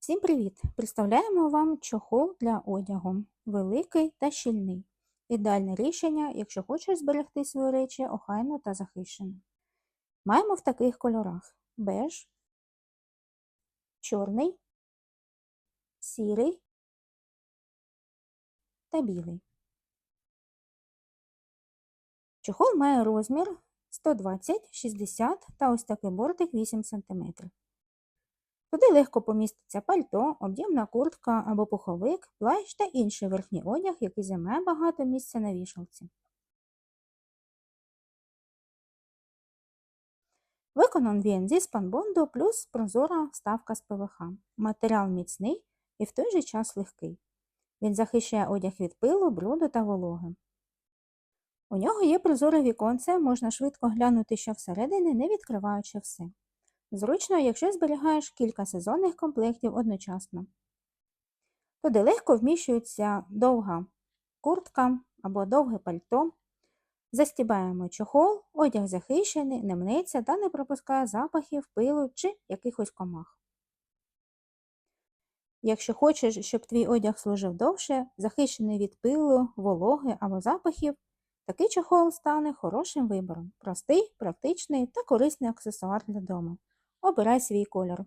Всім привіт! Представляємо вам чохол для одягу. Великий та щільний. Ідеальне рішення, якщо хочеш зберегти свої речі охайно та захищено. Маємо в таких кольорах: беж, чорний, сірий та білий. Чохол має розмір 120, 60 та ось такий бортик 8 см. Туди легко поміститься пальто, об'ємна куртка або пуховик, плащ та інший верхній одяг, який займає багато місця на вішалці. Виконан він зі спанбонду плюс прозора вставка з ПВХ. Матеріал міцний і в той же час легкий. Він захищає одяг від пилу, бруду та вологи. У нього є прозоре віконце, можна швидко глянути, що всередині, не відкриваючи все. Зручно, якщо зберігаєш кілька сезонних комплектів одночасно. Туди легко вміщується довга куртка або довге пальто. Застібаємо чохол, одяг захищений, не мнеться та не пропускає запахів, пилу чи якихось комах. Якщо хочеш, щоб твій одяг служив довше, захищений від пилу, вологи або запахів, такий чохол стане хорошим вибором. Простий, практичний та корисний аксесуар для дому. Обирай свій кольор.